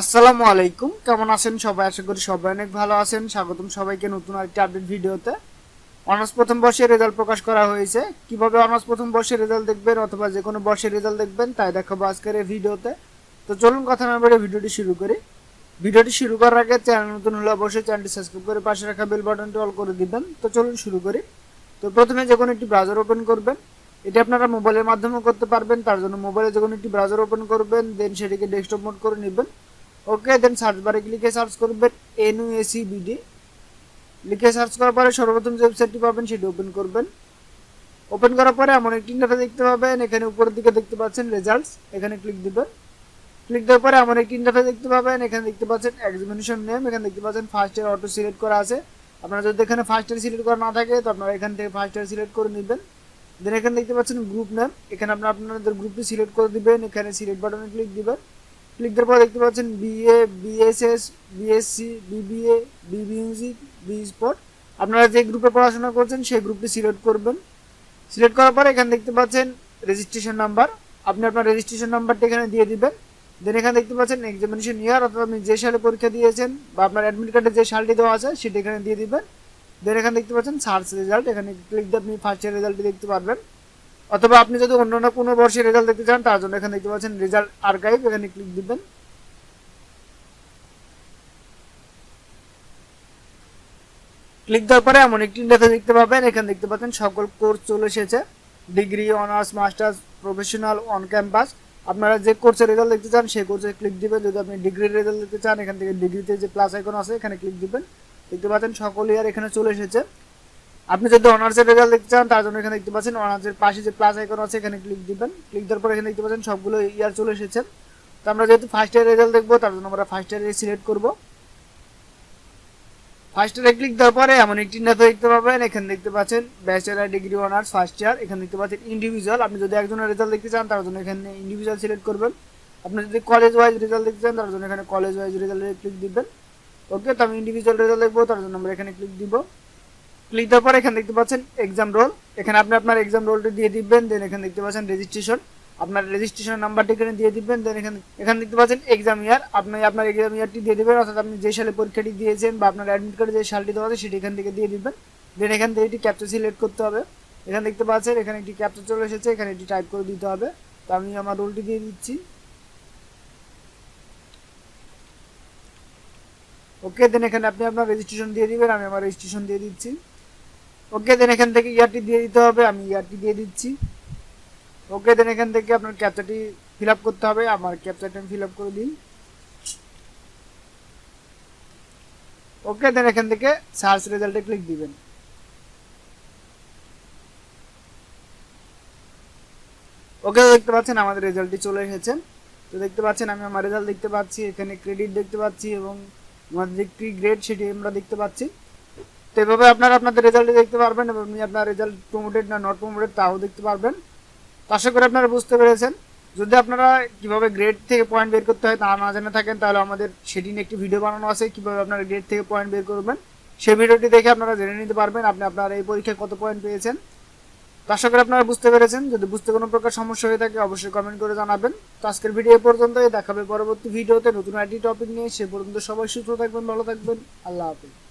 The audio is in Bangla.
আসসালামু আলাইকুম। কেমন আছেন সবাই? আশা করি সবাই অনেক ভালো আছেন। স্বাগতম সবাইকে নতুন আরেকটি আপডেট ভিডিওতে। অনার্স প্রথম বর্ষের রেজাল্ট প্রকাশ করা হয়েছে। কীভাবে অনার্স প্রথম বর্ষের রেজাল্ট দেখবেন অথবা যে কোনো বর্ষের রেজাল্ট দেখবেন, তাই দেখাবো আজকের এই ভিডিওতে। তো চলুন কথা না বলে ভিডিওটি শুরু করি। ভিডিওটি শুরু করার আগে চ্যানেল নতুন হলে অবশ্যই চ্যানেলটি সাবস্ক্রাইব করে পাশে রাখা বেল বাটনটি অল করে দিবেন। তো চলুন শুরু করি। তো প্রথমে যে কোনো একটি ব্রাউজার ওপেন করবেন। এটা আপনারা মোবাইলের মাধ্যমে করতে পারবেন। তার জন্য মোবাইলে যে কোনো একটি ব্রাউজার ওপেন করবেন দেন সেটিকে ডেস্কটপ মোড করে নেবেন। ওকে দেন সার্চ বারে লিখে সার্চ করবেন এনইউএসি বিডি লিখে সার্চ করার পরে সর্বপ্রথম যে ওয়েবসাইটটি পাবেন সেটি ওপেন করবেন। ওপেন করার পরে এমন একটি ইন্টারফেস দেখতে পাবেন, এখানে উপরের দিকে দেখতে পাচ্ছেন রেজাল্টস এখানে ক্লিক দিবেন। ক্লিক দেওয়ার পরে এমন একটি ইন্টারফেস দেখতে পাবেন, এখানে দেখতে পাচ্ছেন এক্সামিনেশন নেম এখানে দেখতে পাচ্ছেন ফার্স্ট ইয়ার অটো সিলেক্ট করা আছে। আপনারা যদি এখানে ফার্স্ট ইয়ার সিলেক্ট করা না থাকে, তো আপনারা এখান থেকে ফার্স্ট ইয়ার সিলেক্ট করে নেবেন। দেন এখানে দেখতে পাচ্ছেন গ্রুপ নেম এখানে আপনারা আপনাদের গ্রুপটি সিলেক্ট করে দিবেন, এখানে সিলেক্ট বাটনে ক্লিক দিবেন। দেওয়ার পর দেখতে পাচ্ছেন BA BSS BSc BBA B music B sport আপনারা যে গ্রুপে পড়াশোনা করছেন, সেই গ্রুপটি সিলেক্ট করবেন। সিলেক্ট করার পরে এখানে দেখতে পাচ্ছেন রেজিস্ট্রেশন নাম্বার আপনি আপনার রেজিস্ট্রেশন নাম্বারটা এখানে দিয়ে দিবেন। দেন এখানে দেখতে পাচ্ছেন এক্সামিনেশন ইয়ার অথবা আপনি যে সালে পরীক্ষা দিয়েছেন বা আপনার অ্যাডমিট কার্ডে যে সালটি দেওয়া আছে, সেটি এখানে দিয়ে দিবেন। দেন এখানে দেখতে পাচ্ছেন সার্চ রেজাল্ট এখানে ক্লিক দিয়ে আপনি ফার্স্ট ইয়ার রেজাল্টটি দেখতে পারবেন। অথবা আপনি যদি অন্য অন্য কোনো বর্ষের রেজাল্ট দেখতে চান, তার জন্য এখানে দেখতে পাচ্ছেন রেজাল্ট আর্কাইভ এখানে ক্লিক দিবেন। ক্লিক দেওয়ার পরে এমন একটি ইন্টারফেস দেখতে পাবেন। এখানে দেখতে পাচ্ছেন সকল কোর্স চলে এসেছে। Degree honours masters professional on campus আপনারা যে কোর্সের রেজাল্ট দেখতে চান, সেই কোর্সে ক্লিক দিবেন। যদি আপনি ডিগ্রির রেজাল্ট দেখতে চান, এখান থেকে ডিগ্রিতে যে প্লাস আইকন আছে, এখানে ক্লিক দিবেন। দেখতে পাচ্ছেন সকল ইয়ার এখানে চলে এসেছে। আপনি যদি অনার্সের রেজাল্ট দেখতে চান, তার জন্য এখানে দেখতে পাচ্ছেন অনার্সের পাশে যে প্লাস আইকন আছে, এখানে ক্লিক দিবেন। ক্লিক দেওয়ার পর এখানে দেখতে পাচ্ছেন সবগুলো ইয়ার চলে এসেছে। তো আমরা যেহেতু ফার্স্ট ইয়ার রেজাল্ট দেখব, তার জন্য আমরা ফার্স্ট ইয়ারে সিলেক্ট করব। ফার্স্ট ইয়ারে ক্লিক দেওয়ার পরে এমন একটি নেতা দেখতে পাবেন। এখানে দেখতে পাচ্ছেন bachelor degree honours first year এখানে দেখতে পাচ্ছেন ইন্ডিভিজুয়াল আপনি যদি একজনের রেজাল্ট দেখতে চান, তার জন্য এখানে ইন্ডিভিজুয়াল সিলেক্ট করবেন। আপনি যদি কলেজ ওয়াইজ রেজাল্ট দেখতে চান, তার জন্য এখানে কলেজ ওয়াইজ রেজাল্টে ক্লিক দিবেন। ওকে তো আমি ইন্ডিভিজুয়াল রেজাল্ট দেখব, তার জন্য আমরা এখানে ক্লিক দিব। ক্লিক দেওয়ার পর এখানে দেখতে পাচ্ছেন এক্সাম রোল এখানে আপনি আপনার এক্সাম রোলটি দিয়ে দিবেন দেন এখানে দেখতে পাচ্ছেন রেজিস্ট্রেশন আপনার রেজিস্ট্রেশন নাম্বারটি এখানে দিয়ে দিবেন দেন এখানে এখানে দেখতে পাচ্ছেন এক্সাম ইয়ার আপনি, আপনার এক্সাম ইয়ারটি দিয়ে দিবেন, অর্থাৎ আপনি যে সালে পরীক্ষাটি দিয়েছেন বা আপনার অ্যাডমিট কার্ডে যে সালটি দেওয়া আছে সেটি এখান থেকে দিয়ে দিবেন। দেন এখান থেকে এটি ক্যাপচার সিলেক্ট করতে হবে। এখানে দেখতে পাচ্ছেন এখানে একটি ক্যাপচার চলে এসেছে, এখানে এটি টাইপ করে দিতে হবে। তো আমি আমার রোলটি দিয়ে দিচ্ছি। ওকে দেন এখানে আপনি আপনার রেজিস্ট্রেশন দিয়ে দিবেন, আমি আমার রেজিস্ট্রেশন দিয়ে দিচ্ছি। ওকে দেন এখান থেকে ইয়ারটি দিয়ে দিতে হবে, আমি ইয়ারটি দিয়ে দিচ্ছি। ওকে দেন এখান থেকে আপনার ক্যাপচারটি ফিল আপ করতে হবে, আমার ক্যাপচারটি আমি ফিল আপ করে দিই। ওকে দেন এখান থেকে সার্চ রেজাল্টে ক্লিক দিবেন। ওকে দেখতে পাচ্ছেন আমাদের রেজাল্টটি চলে এসেছে। তো দেখতে পাচ্ছেন আমি আমার রেজাল্ট দেখতে পাচ্ছি, এখানে ক্রেডিট দেখতে পাচ্ছি এবং আমাদের যে কি গ্রেড সেটি আমরা দেখতে পাচ্ছি। তো এভাবে আপনারা আপনাদের রেজাল্ট দেখতে পারবেন এবং আপনি আপনার রেজাল্ট প্রমোটেড না নট প্রমোটেড তাও দেখতে পারবেন। আশা করি আপনারা বুঝতে পেরেছেন। যদি আপনারা কীভাবে গ্রেড থেকে পয়েন্ট বের করতে হয় তা না জেনে থাকেন, তাহলে আমাদের সেটি নিয়ে একটি ভিডিও বানানো আছে কীভাবে আপনারা গ্রেড থেকে পয়েন্ট বের করবেন। সেই ভিডিওটি দেখে আপনারা জেনে নিতে পারবেন আপনি আপনার এই পরীক্ষায় কত পয়েন্ট পেয়েছেন। তো আশা করি আপনারা বুঝতে পেরেছেন। যদি বুঝতে কোনো প্রকার সমস্যা হয়ে থাকে, অবশ্যই কমেন্ট করে জানাবেন। তো আজকের ভিডিও পর্যন্তই। দেখাবে পরবর্তী ভিডিওতে নতুন আইটি টপিক নিয়ে। সে পর্যন্ত সবাই সুস্থ থাকবেন, ভালো থাকবেন। আল্লাহ হাফিজ।